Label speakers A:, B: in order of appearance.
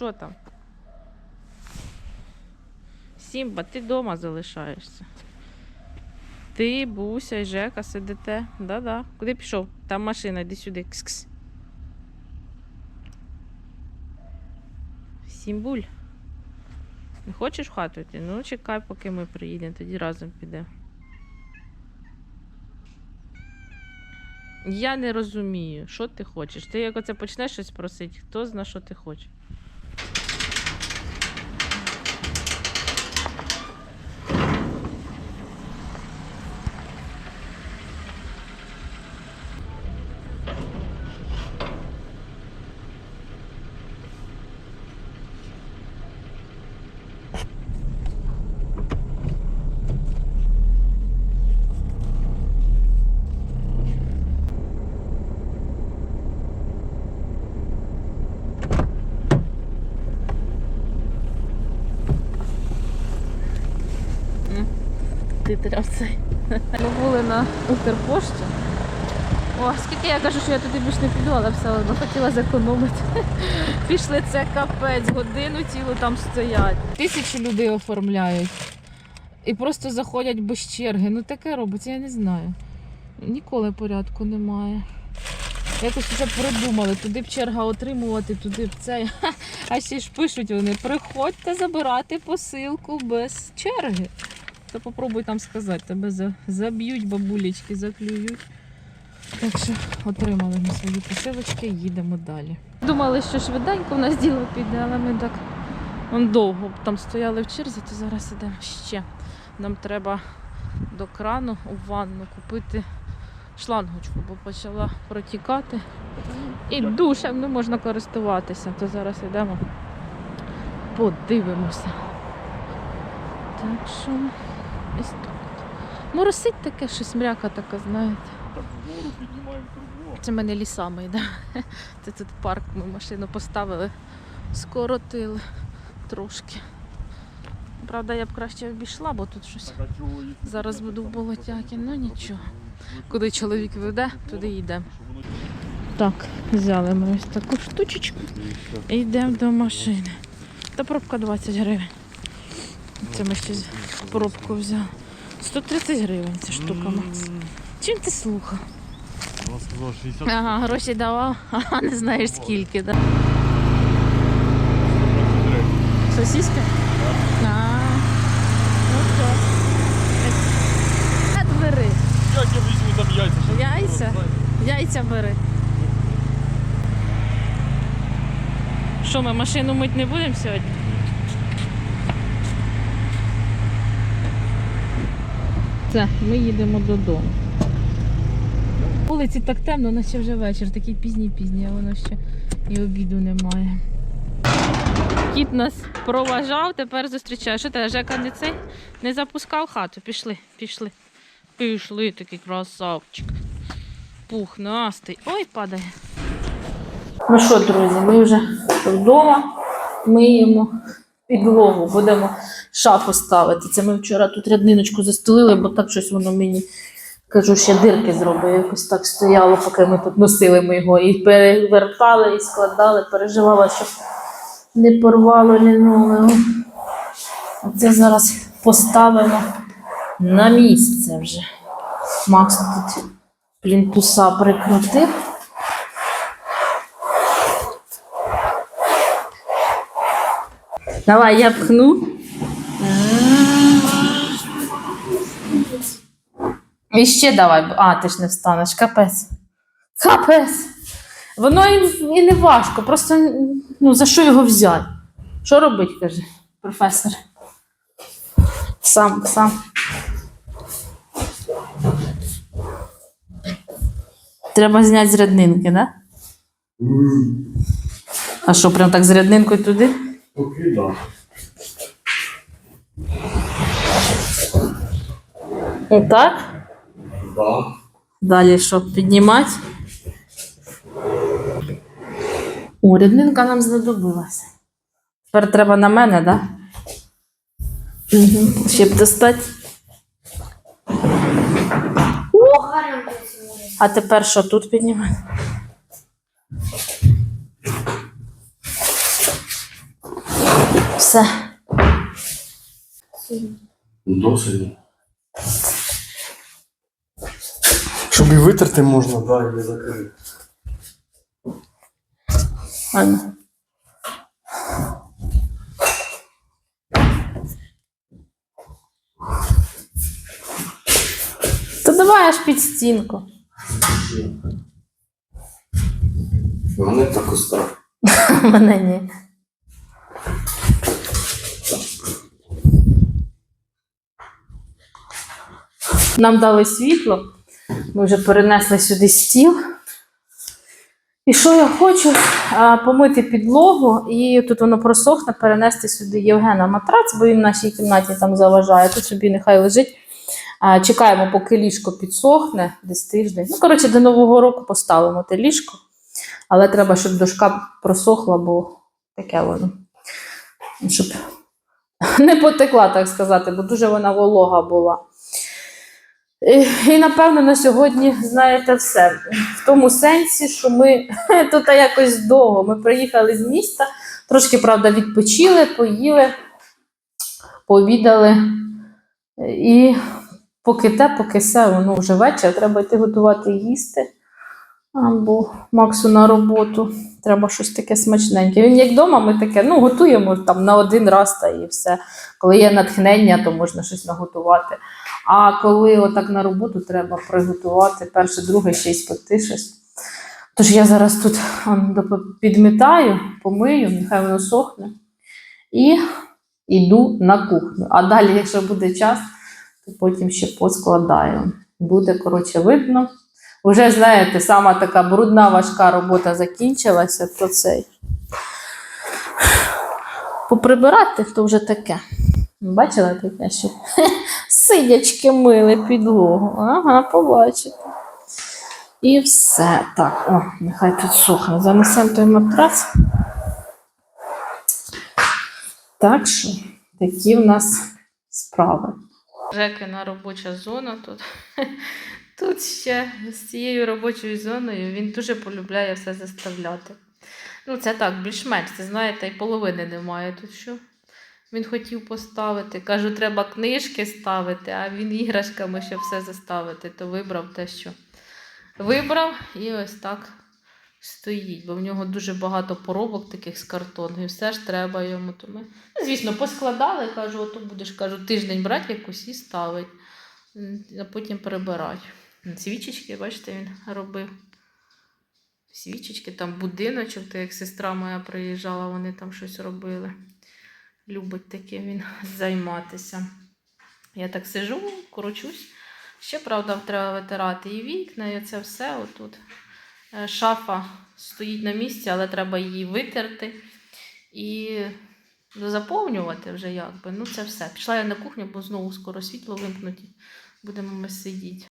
A: Що там? Сімба, ти вдома залишаєшся. Ти, Буся і Жека сидите. Да-да. Куди пішов? Там машина, йди сюди. Кс-кс. Сімбуль. Не хочеш в хату йти? Ну, чекай, поки ми приїдемо, тоді разом підемо. Я не розумію, що ти хочеш. Ти як оце почнеш щось просити, хто зна, що ти хочеш. Ти тряв цей. Ми були на Укрпошті. О, скільки я кажу, що я туди більше не піду, але все одно хотіла зекономити. Пішли це капець, годину цілу там стоять. Тисячі людей оформляють. І просто заходять без черги. Ну таке робиться, я не знаю. Ніколи порядку немає. Якось вже придумали, туди б черга отримувати, туди б це. А ще ж пишуть вони: приходьте забирати посилку без черги. То попробуй там сказати, тебе заб'ють бабулечки, заклюють. Так що отримали ми свої посилочки, їдемо далі. Думали, що швиденько в нас діло піде, але ми так он довго там стояли в черзі, то зараз ідемо ще. Нам треба до крану у ванну купити шлангочку, бо почала протікати. І душем не можна користуватися. То зараз йдемо, подивимося. Так що ось так. Моросить таке щось мряка така, знаєте. Це ми не лісами йде. Це тут парк, ми машину поставили, скоротили трошки. Правда, я б краще обійшла, бо тут щось зараз буду в болотяки, ну нічого. Куди чоловік веде, туди йдемо. Так, взяли ми ось таку штучечку і йдемо до машини. Та пробка 20 гривень. Це ми ще пробку взяли. 130 гривень ця штука, Макс. Чим ти слухав?
B: Вона сказала 60
A: Ага, гроші давав, а не знаєш скільки. Сосиска? А, ну що? Е, Бери.
B: Як я візьму там яйця?
A: Яйця? Яйця бери. Що, ми машину мить не будемо сьогодні? Це, ми їдемо додому. Вулиці так темно, наче вже вечір, такий пізній-пізній, а воно ще і обіду немає. Кіт нас проважав, тепер зустрічає. Що ти, Жека не цей? Не запускав хату. Пішли, пішли. Пішли, такий красавчик. Пухнастий. Ой, падає. Ну що, друзі, ми вже вдома миємо підлогу, будемо шафу ставити. Це ми вчора тут рядниночку застелили, бо так щось воно мені, кажу, ще дирки зробить. Якось так стояло, поки ми тут носили ми його. І перевертали, і складали, переживала, щоб не порвало лінолео. Це зараз поставимо на місце вже. Макс тут плінтуса прикрутив. Давай, я пхну. І ще давай. А, ти ж не встанеш. Капець. Капець. Воно і, і не важко. Просто ну, за що його взяти? Що робить, каже професор? Сам, сам. Треба зняти з ряднинки, да? А що, прям так з ряднинкою туди?
B: Поки да.
A: Отак?
B: Да.
A: Далі що, піднімати? О, ряднинка нам знадобилася. Тепер треба на мене, так? Да? Угу. Ще б достати. А тепер що тут піднімати? Все.
B: Досить. Щоб і витерти можна, да, і не закрити.
A: Ладно. Та давай аж під стінку.
B: Мене так остав.
A: Мене ні. Нам дали світло. Ми вже перенесли сюди стіл. І що я хочу? Помити підлогу, і тут воно просохне, перенести сюди Євгена матрац, бо він в нашій кімнаті там заважає. Тут собі нехай лежить. Чекаємо, поки ліжко підсохне, десь тиждень. Ну, коротше, до Нового року поставимо те ліжко. Але треба, щоб дошка просохла, бо таке воно. Щоб не потекла, так сказати, бо дуже вона волога була. І, напевно на сьогодні знаєте все. В тому сенсі, що ми тут якось довго. Ми приїхали з міста, трошки, правда, відпочили, поїли, пообідали. І поки те, поки все, воно вже вечір, треба йти готувати їсти. Або Максу на роботу. Треба щось таке смачненьке. Він як вдома, ми таке ну, готуємо там на один раз та і все. Коли є натхнення, то можна щось наготувати. А коли отак на роботу треба приготувати перше, друге, ще й спекти щось. Тож я зараз тут підмітаю, помию, нехай воно сохне. І йду на кухню. А далі, якщо буде час, то потім ще поскладаю. Буде, коротше, видно. Уже, знаєте, сама така брудна, важка робота закінчилася, то цей. Поприбирати, то вже таке. Бачила таке, що сидячки мили підлогу. Ага, побачите. І все. Так, о, нехай тут сохне. Занесемо той матрац. Так що, такі в нас справи. Жекина робоча зона тут. Тут ще з цією робочою зоною він дуже полюбляє все заставляти. Ну, це так, більш-менш, це знаєте, і половини немає тут що. Він хотів поставити. Кажу, треба книжки ставити, а він іграшками ще все заставити, то вибрав те, що вибрав, і ось так стоїть. Бо в нього дуже багато поробок таких з картону, і все ж треба йому. То ми, ну, звісно, поскладали, кажу, ото будеш кажу, тиждень брати якусь і ставить, а потім перебирати. Свічечки, бачите, він робив. Свічечки, там будиночок, то як сестра моя приїжджала, вони там щось робили. Любить таке він займатися. Я так сижу, кручусь. Ще, правда, треба витирати і вікна, і це все отут. Е, Шафа стоїть на місці, але треба її витерти і заповнювати вже якби. Ну, це все. Пішла я на кухню, бо знову скоро світло вимкнуть. Будемо ми сидіти.